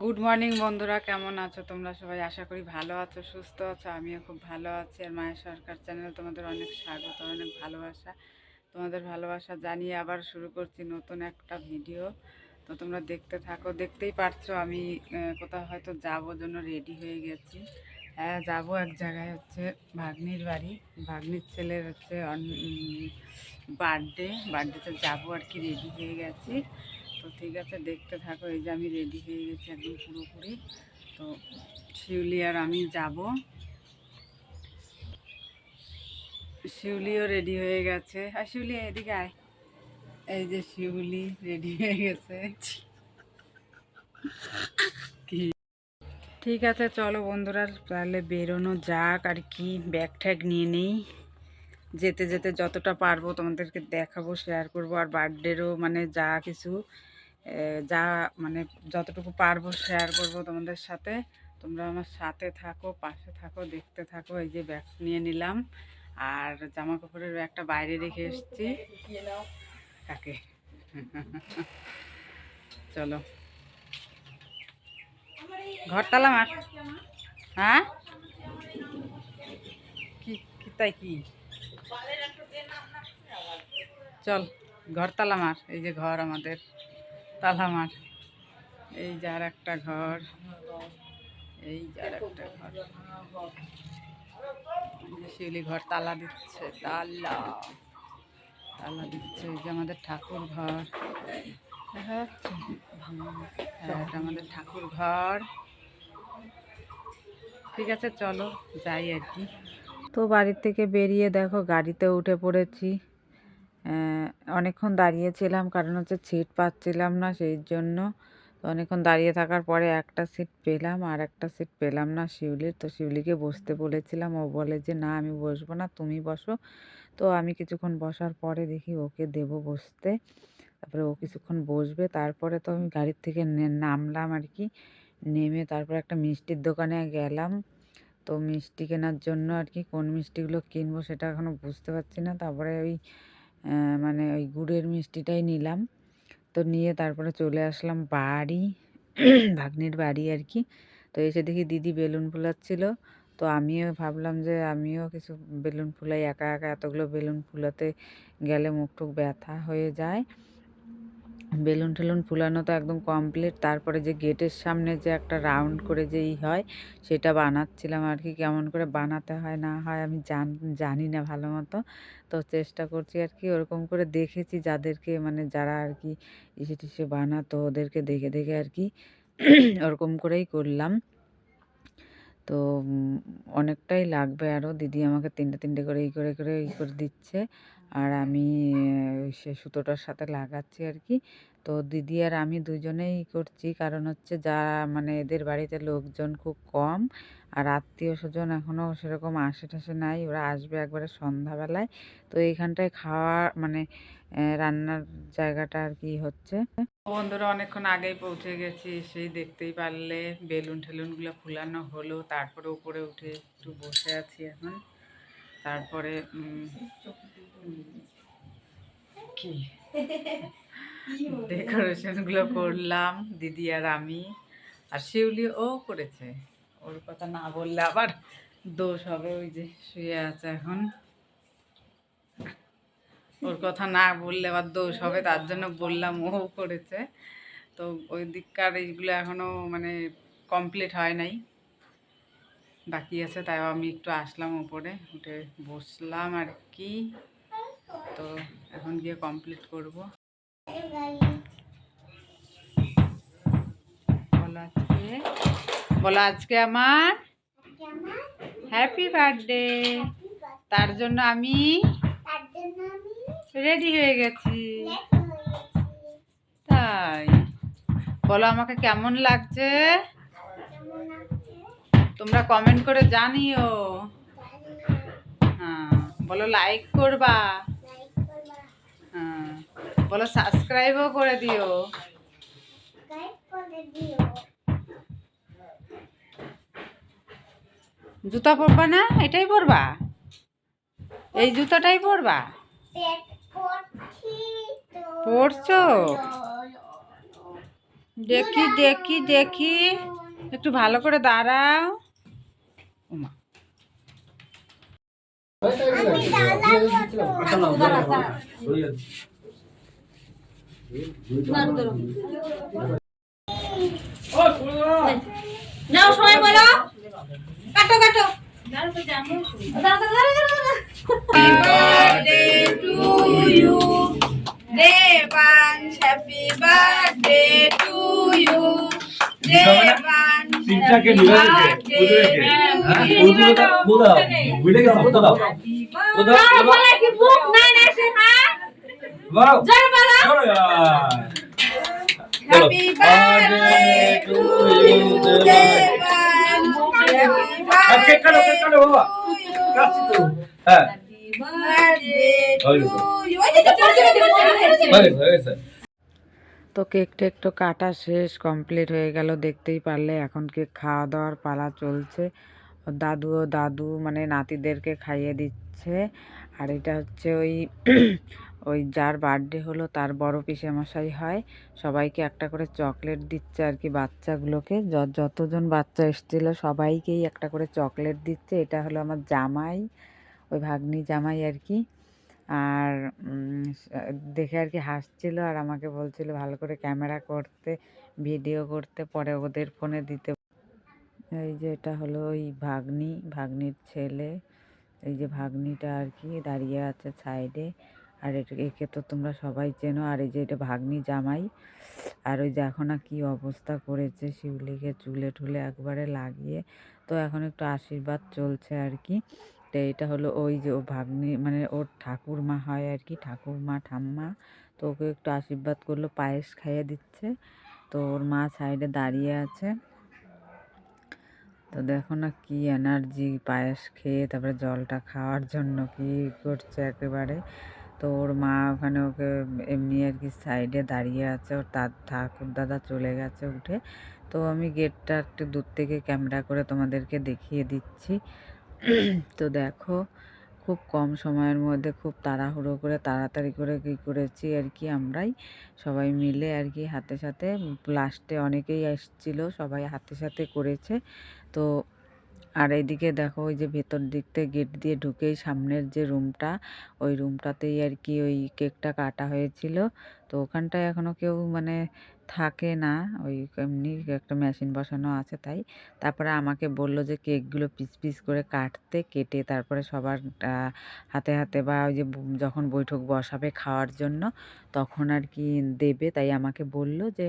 Good morning বন্ধুরা। কেমন আছো তোমরা সবাই? আশা করি ভালো আছো, সুস্থ আছো। আমিও খুব ভালো আছি। আর মায়ের সরকার চ্যানেল তোমাদের অনেক স্বাগত, অনেক ভালোবাসা। তোমাদের ভালোবাসা জানিয়ে আবার শুরু করছি নতুন একটা ভিডিও তো তোমরা দেখতে থাকো। দেখতেই পারছ আমি কোথাও হয়তো যাব জন্য রেডি হয়ে গেছি। হ্যাঁ যাব এক জায়গায় হচ্ছে ভাগ্নির বাড়ি। ভাগ্নির ছেলের হচ্ছে বার্থডে বার্থডেতে যাব আর কি রেডি হয়ে গেছি। তো ঠিক আছে, দেখতে থাকো, এই যে আমি রেডি হয়ে গেছি একদম পুরোপুরি। তো শিউলি আর আমি যাব। শিউলিও রেডি হয়ে গেছে। আর শিউলি, এদিকে আয়। এই যে শিউলি রেডি হয়ে গেছে। ঠিক আছে, চলো বন্ধুরা, তাহলে বেরোনো যাক, আর কি ব্যাগ ট্যাগ নিয়ে নেই। যেতে যেতে যতটা পারব তোমাদেরকে দেখাবো শেয়ার করব। আর বার্থডেরও মানে যা কিছু যা মানে যতটুকু পারব শেয়ার করব তোমাদের সাথে। তোমরা আমার সাথে থাকো, পাশে থাকো, দেখতে থাকো। এই যে ব্যাগ নিয়ে নিলাম। আর জামা কাপড়ের ব্যাগটা বাইরে রেখে এসেছি। কাকে? চলো। ঘর তালা মার। হ্যাঁ? কি কি তাই কি? চল ঘর তালা মার এই যে ঘর আমাদের তালা মার। এই যার একটা ঘর এই যার একটা ঘর। শিউলি ঘর তালা দিচ্ছে তালা তালা দিচ্ছে এই যে আমাদের ঠাকুর ঘর। হ্যাঁ, আমাদের ঠাকুর ঘর। ঠিক আছে চলো যাই আর কি। তো বাড়ির থেকে বেরিয়ে দেখো গাড়িতে উঠে পড়েছি। অনেকক্ষণ দাঁড়িয়েছিলাম, কারণ হচ্ছে সিট পাচ্ছিলাম না সেই জন্য। তো অনেকক্ষণ দাঁড়িয়ে থাকার পরে একটা সিট পেলাম আর একটা সিট পেলাম না শিউলির। তো শিউলিকে বসতে বলেছিলাম, ও বলে যে, না, আমি বসবো না, তুমি বসো। তো আমি কিছুক্ষণ বসার পরে দেখি ওকে দেবো বসতে। তারপরে ও কিছুক্ষণ বসবে, তারপরে তো আমি গাড়ির থেকে নামলাম আর কি। নেমে তারপরে একটা মিষ্টির দোকানে গেলাম। তো মিষ্টি কেনার জন্য আর কি, কোন মিষ্টিগুলো কিনবো সেটা এখনও বুঝতে পারছি না। তারপরে ওই মানে ওই গুড়ের মিষ্টিটাই নিলাম। তো নিয়ে তারপরে চলে আসলাম বাড়ি, ভাগ্নির বাড়ি আর কি। তো এসে দেখি দিদি বেলুন ফুলাচ্ছিল। তো আমিও ভাবলাম যে আমিও কিছু বেলুন ফুলাই, একা একা এতগুলো বেলুন ফুলাতে গেলে মুখ টুক ব্যথা হয়ে যায়। বেলুন টেলুন ফুলানো তো একদম কমপ্লিট তারপরে যে গেটের সামনে যে একটা রাউন্ড করে যে ই হয়, সেটা বানাচ্ছিলাম আর কি। কেমন করে বানাতে হয়, না হয় আমি জান, জানি না ভালো মতো। তো চেষ্টা করছি আর কি, ওরকম করে দেখেছি যাদেরকে মানে যারা আর কি ইসে টিসে বানাতো, ওদেরকে দেখে দেখে আর কি ওরকম করেই করলাম। তো অনেকটাই লাগবে আরও দিদি আমাকে তিনটে তিনটে করে এই করে করে এই করে দিচ্ছে। আর আমি সে সুতোটার সাথে লাগাচ্ছি আর কি তো দিদি আর আমি দুজনেই করছি। কারণ হচ্ছে যা মানে এদের বাড়িতে লোকজন খুব কম আর আত্মীয় স্বজন এখনও সেরকম টাসে নাই। ওরা আসবে একবারে সন্ধ্যাবেলায়। তো এইখানটায় খাওয়া মানে রান্নার জায়গাটা আর কি হচ্ছে। বন্ধুরা, অনেকক্ষণ আগেই পৌঁছে গেছি। সেই দেখতেই পারলে বেলুন টেলুনগুলো ফুলানো হলো। তারপরে উপরে উঠে একটু বসে আছি এখন। তারপরে কি? ডেকোরেশনগুলো করলাম, দিদি আর আমি। আর শিউলি ও করেছে। ওর কথা না বললে আবার দোষ হবে, ওই যে শুয়ে আছে এখন। ওর কথা না বললে আবার দোষ হবে, তার জন্য বললাম ও করেছে। তো ওই দিককার এইগুলো এখনও মানে কমপ্লিট হয় নাই। বাকি আছে তাই আমি একটু আসলাম উপরে, উঠে বসলাম আর কি। তো এখন গিয়ে কমপ্লিট করব। বলো আজকে? বলো আজকে আমার? হ্যাপি বার্থডে তার জন্য আমি রেডি হয়ে গেছি। তাই। বলো আমাকে কেমন লাগছে? তোমরা কমেন্ট করে জানিও। হ্যাঁ বলো লাইক করবা। হ্যাঁ বলো সাবস্ক্রাইবও করে দিও। জুতা পরবা না? এটাই পরবা? এই জুতাটাই পরবা? পরছো? দেখি দেখি দেখি। একটু ভালো করে দাঁড়াও। ওমা নাও সবাই বলো কাটো কাটো দাঁড়াও, দাঁড়াও। birthday to you Devan happy birthday to Happy birthday to you Happy তো। birthday to you হয়ে কেক টেক তো কাটা শেষ কমপ্লিট হয়ে গেল দেখতেই পারলে। এখন কেক খাওয়া দাওয়ার পালা চলছে। দাদু ও দাদু মানে নাতিদেরকে খাইয়ে দিচ্ছে। আর এটা হচ্ছে ওই ওই যার বার্থডে হলো তার বড় পিসে মশাই হয়। সবাইকে একটা করে চকলেট দিচ্ছে আর কি বাচ্চাগুলোকে। যতজন বাচ্চা এসেছিল সবাইকেই একটা করে চকলেট দিচ্ছে। এটা হলো আমার জামাই, ওই ভাগ্নি জামাই আর কি। আর দেখে আর কি হাসছিল আর আমাকে বলছিল ভালো করে ক্যামেরা করতে, ভিডিও করতে, পরে ওদের ফোনে দিতে এই যে এটা হলো ওই ভাগ্নি, ভাগ্নির ছেলে। এই যে ভাগ্নিটা আর কি দাঁড়িয়ে আছে সাইডে আর একে তো তোমরা সবাই চেনো। আর এই যে এটা ভাগ্নি জামাই। আর ওই দেখো না কি অবস্থা করেছে, শিউলিকে চুলে টুলে একবারে লাগিয়ে। তো এখন একটু আশীর্বাদ চলছে আর কি। তো এটা হলো ওই যে ও ভাগ্নি মানে ওর ঠাকুরমা হয় আর কি, ঠাকুরমা, ঠাম্মা। তো ওকে একটু আশীর্বাদ করল, পায়েস খাইয়ে দিচ্ছে। তো ওর মা সাইডে দাঁড়িয়ে আছে। তো দেখো না কি এনার্জি, পায়েস খেয়ে তারপরে জলটা খাওয়ার জন্য কি করছে একেবারে। তো ওর মা ওখানে ওকে এমনি আর কি সাইডে দাঁড়িয়ে আছে, ওর তার ঠাকুর দাদা চলে গেছে উঠে। তো আমি গেটটা একটু দূর থেকে ক্যামেরা করে তোমাদেরকে দেখিয়ে দিচ্ছি। তো দেখো খুব কম সময়ের মধ্যে খুব তাড়াহুড়ো করে, তাড়াতাড়ি করে কী করেছি আর কি আমরাই সবাই মিলে আর কি হাতে সাথে, লাস্টে অনেকেই এসেছিল সবাই হাতে সাথে করেছে। তো আর এইদিকে দেখো ওই যে ভেতর দিক থেকে গেট দিয়ে ঢুকেই সামনের যে রুমটা, ওই রুমটাতেই আর কি ওই কেকটা কাটা হয়েছিল। তো ওখানটায় এখনও কেউ মানে থাকে না, ওই এমনি একটা মেশিন বসানো আছে তাই। তারপরে আমাকে বলল যে কেকগুলো পিস পিস করে কাটতে, কেটে তারপরে সবার হাতে হাতে বা ওই যে যখন বৈঠক বসাবে খাওয়ার জন্য, তখন আর কি দেবে। তাই আমাকে বলল যে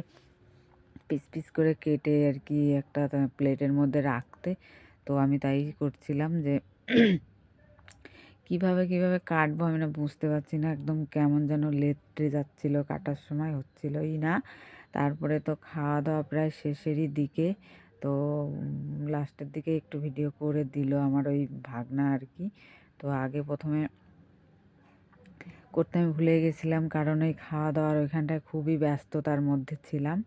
পিস পিস করে কেটে আর কি একটা প্লেটের মধ্যে রাখতে। তো আমি তাই করছিলাম যে কীভাবে কীভাবে কাটবো আমি না বুঝতে পারছি না। একদম কেমন যেন লেটে যাচ্ছিল, কাটার সময় হচ্ছিলই না। তারপরে তো খাওয়া দাওয়া প্রায় শেষেরই দিকে। তো লাস্টের দিকে একটু ভিডিও করে দিল আমার ওই ভাগনা আর কি। তো আগে প্রথমে করতে আমি ভুলে গেছিলাম, কারণ ওই খাওয়া দাওয়ার ওইখানটায় খুবই ব্যস্ততার মধ্যে ছিলাম।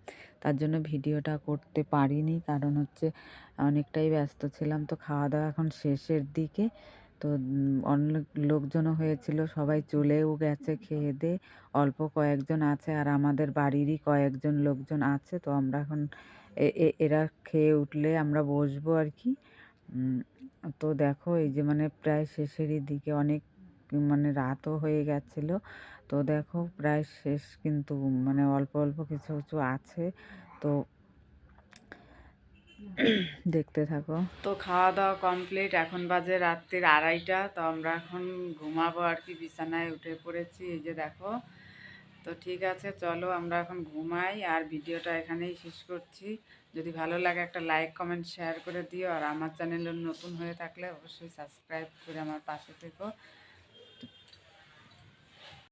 তার জন্য ভিডিওটা করতে পারিনি, কারণ হচ্ছে অনেকটাই ব্যস্ত ছিলাম। তো খাওয়া দাওয়া এখন শেষের দিকে। তো অনেক লোকজনও হয়েছিল, সবাই চলেও গেছে খেয়ে দিয়ে অল্প কয়েকজন আছে আর আমাদের বাড়িরই কয়েকজন লোকজন আছে। তো আমরা এখন এরা খেয়ে উঠলে আমরা বসবো আর কি। তো দেখো এই যে মানে প্রায় শেষেরই দিকে অনেক মানে রাতও হয়ে গেছিল। তো দেখো প্রায় শেষ কিন্তু মানে অল্প অল্প কিছু কিছু আছে। তো দেখতে থাকো। তো খাওয়া দাওয়া কমপ্লিট এখন বাজে রাত্রির আড়াইটা। তো আমরা এখন ঘুমাবো আর কি। বিছানায় উঠে পড়েছি। এই যে দেখো। তো ঠিক আছে, চলো আমরা এখন ঘুমাই। আর ভিডিওটা এখানেই শেষ করছি। যদি ভালো লাগে একটা লাইক কমেন্ট শেয়ার করে দিও। আর আমার চ্যানেলে নতুন হয়ে থাকলে অবশ্যই সাবস্ক্রাইব করে আমার পাশে থেকো।